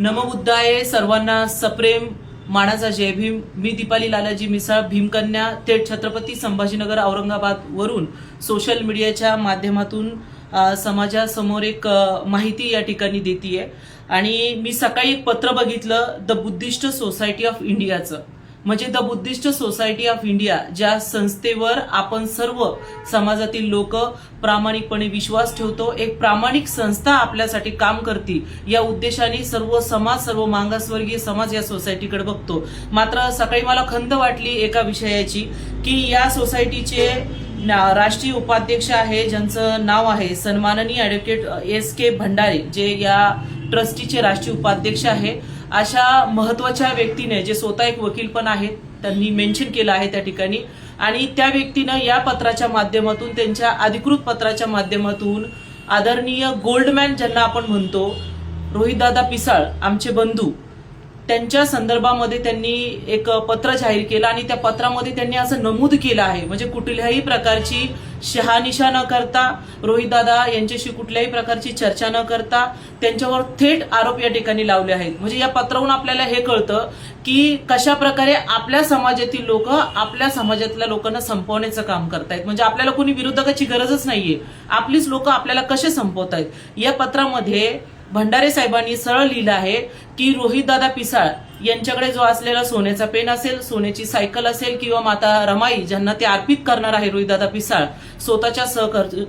नमबुद्धाय सर्वांना सप्रेम. मानाचा जय भीम. मी दीपाली लालाजी मिसाळ भीमकन्या थेट छत्रपती संभाजीनगर औरंगाबाद वरून सोशल मीडियाच्या माध्यमातून समाजासमोर एक माहिती या ठिकाणी देते आणि मी सकाळी एक पत्र बघितलं द बुद्धिस्ट सोसायटी ऑफ इंडियाचं म्हणजे the Buddhist Society of India ज्या संस्थेवर आपण सर्व समाजातील लोक प्रामाणिकपणे विश्वास ठेवतो एक प्रामाणिक संस्था आपल्यासाठी काम करते या उद्देशाने सर्व समाज सर्व मागासवर्गीय समाज या सोसायटीकडे बघतो. मात्र सकाळी मला खंत वाटली एका विषयाची की या सोसायटीचे राष्ट्रीय उपाध्यक्ष आहे ज्यांचं नाव आहे सन्माननीय ॲडव्होकेट एस के भंडारे जे या ट्रस्टीचे राष्ट्रीय उपाध्यक्ष आहे. अशा महत्त्वाच्या व्यक्तीने जे स्वतः एक वकील पण आहेत त्यांनी मेन्शन केलं आहे त्या ठिकाणी. आणि त्या व्यक्तीनं या पत्राच्या माध्यमातून त्यांच्या अधिकृत पत्राच्या माध्यमातून आदरणीय गोल्डमॅन ज्यांना आपण म्हणतो रोहितदादा पिसाळ आमचे बंधू त्यांच्या संदर्भामध्ये त्यांनी एक पत्र जाहीर केलं आणि त्या पत्रामध्ये त्यांनी असं नमूद केलं आहे. म्हणजे कुठल्याही प्रकारची शहानिशा न करता रोहितदादा यांच्याशी कुठल्याही प्रकारची चर्चा न करता त्यांच्यावर थेट आरोप या ठिकाणी लावले आहेत. म्हणजे या पत्रावरून आपल्याला हे कळतं की कशा प्रकारे आपल्या समाजातील लोक आपल्या समाजातल्या लोकांना संपवण्याचं काम करतायत. म्हणजे आपल्याला कोणी विरोधकाची गरजच नाहीये. आपलीच लोक आपल्याला कसे संपवतायत? या पत्रामध्ये भंडारे साहेबांनी सरळ लिहिलं आहे की रोहितदादा पिसाळ यांच्याकडे जो असलेला सोन्याचा पेन असेल सोन्याची सायकल असेल किंवा माता रमाई ज्यांना ते अर्पित करणार आहे रोहितदादा पिसाळ स्वतःच्या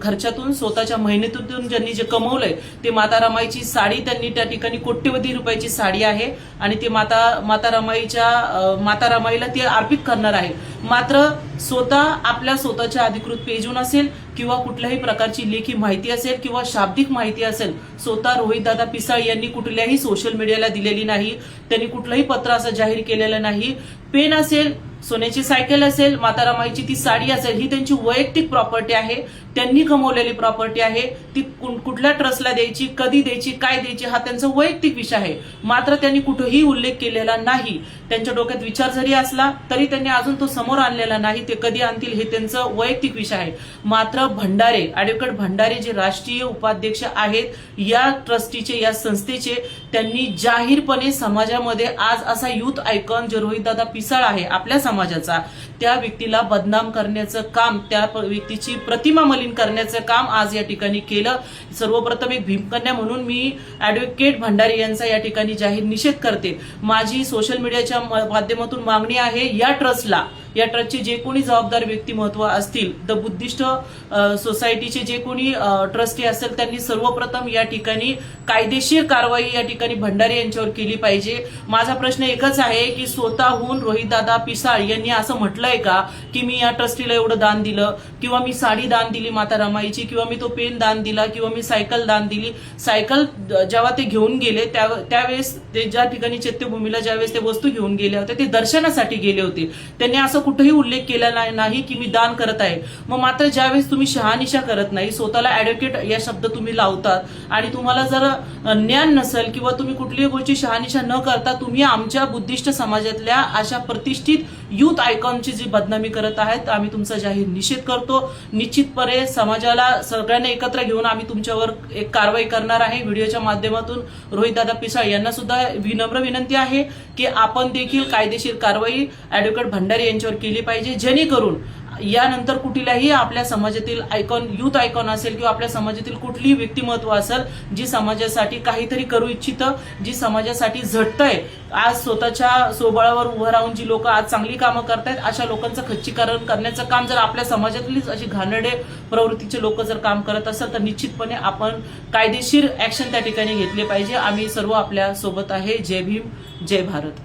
खर्चातून स्वतःच्या मेहनतीतून ज्यांनी जे कमवलंय ते माता रमाईची साडी त्यांनी त्या ठिकाणी कोट्यवधी रुपयाची साडी आहे आणि ते माता माता रमाईच्या माता रमाईला ते अर्पित करणार आहे. मात्र स्वतः आपल्या स्वतःच्या अधिकृत पेजून असेल किंवा कुठल्याही प्रकारची लेखी माहिती असेल किंवा शाब्दिक माहिती असेल स्वतः रोहितदादा पिसाळ यांनी कुठल्याही सोशल मीडियाला दिलेली नाही त्यांनी कुठलंही पत्र असं जाहीर केलेलं नाही. पेन असेल सोन्याची सायकल असेल माता रमाईची ती साडी असेल ही त्यांची वैयक्तिक प्रॉपर्टी आहे. त्यांनी कमवलेली प्रॉपर्टी आहे. ती कुठल्या ट्रस्टला द्यायची कधी द्यायची काय द्यायची हा त्यांचा वैयक्तिक विषय आहे. मात्र त्यांनी कुठेही उल्लेख केलेला नाही. त्यांच्या डोक्यात विचार जरी असला तरी त्यांनी अजून तो समोर आणलेला नाही. ते कधी आणतील हे त्यांचं वैयक्तिक विषय आहे. मात्र भंडारे ॲडव्होकेट भंडारे जे राष्ट्रीय उपाध्यक्ष आहेत या ट्रस्टीचे या संस्थेचे त्यांनी जाहीरपणे समाजामध्ये आज असा युथ आयकॉन जे रोहितदादा पिसाळ आहे आपल्या समाजाचा. त्या व्यक्तीला बदनाम करण्याचं काम त्या व्यक्तीची प्रतिमा मलिन करण्याचं काम आज या ठिकाणी केलं. सर्वप्रथम एक भीमकन्या म्हणून मी ॲडव्होकेट भंडारी यांचा या ठिकाणी जाहीर निषेध करते. माझी सोशल मीडियाच्या माध्यमातून मागणी आहे या ट्रस्टला या ट्रस्टचे जे कोणी जबाबदार व्यक्तिमत्व असतील द बुद्धिस्ट सोसायटीचे जे कोणी ट्रस्टी असेल त्यांनी सर्वप्रथम या ठिकाणी कायदेशीर कारवाई या ठिकाणी भंडारे यांच्यावर केली पाहिजे. माझा प्रश्न एकच आहे की स्वतःहून रोहितदादा पिसाळ यांनी असं म्हटलंय का? की मी या ट्रस्टीला एवढं दान दिलं किंवा मी साडी दान दिली माता रमाईची किंवा मी तो पेन दान दिला किंवा मी सायकल दान दिली सायकल जेव्हा ते घेऊन गेले त्यावेळेस ते ज्या ठिकाणी चैत्यभूमीला ज्यावेळेस ते वस्तू घेऊन गेले होते ते दर्शनासाठी गेले होते. त्यांनी असं कुठेही उल्लेख केला नाही- नाही की मी दान करत आहे. मग मात्र ज्यावेळेस तुम्ही शहानिशा करत नाही स्वतःला ऍडव्होकेट या शब्द तुम्ही लावतात आणि तुम्हाला जर ज्ञान नसेल किंवा तुम्ही कुठलीही गोष्टी शहानिशा न करता तुम्ही आमच्या बुद्धिस्ट समाजातल्या अशा प्रतिष्ठित युथ आयकॉनची जी बदनामी करत आहेत. आम्ही तुमचा जाहीर निषेध करतो. निश्चितपणे समाजाला सगळ्यांना एकत्र घेऊन आम्ही तुमच्यावर एक कारवाई करणार आहे. व्हिडिओच्या माध्यमातून रोहितदादा पिसाळ यांना सुद्धा विनम्र विनंती आहे की आपण देखील कायदेशीर कारवाई ऍडव्होकेट भंडारी यांच्यावर केली पाहिजे. जेणेकरून यानंतर कुठल्याही आपल्या समाजातील आयकॉन युथ आयकॉन असेल किंवा आपल्या समाजातील कुठलीही व्यक्तिमत्व असेल जी समाजासाठी काहीतरी करू इच्छितं जी समाजासाठी झटतंय आज स्वतःच्या सोबळावर उभं राहून जी लोक आज चांगली कामं करतायत अशा लोकांचं खच्चीकरण करण्याचं काम जर आपल्या समाजातलीच अशी घाणडे प्रवृत्तीचे लोक जर काम करत असेल तर निश्चितपणे आपण कायदेशीर ऍक्शन त्या ठिकाणी घेतले पाहिजे. आम्ही सर्व आपल्यासोबत आहे. जय भीम जय भारत.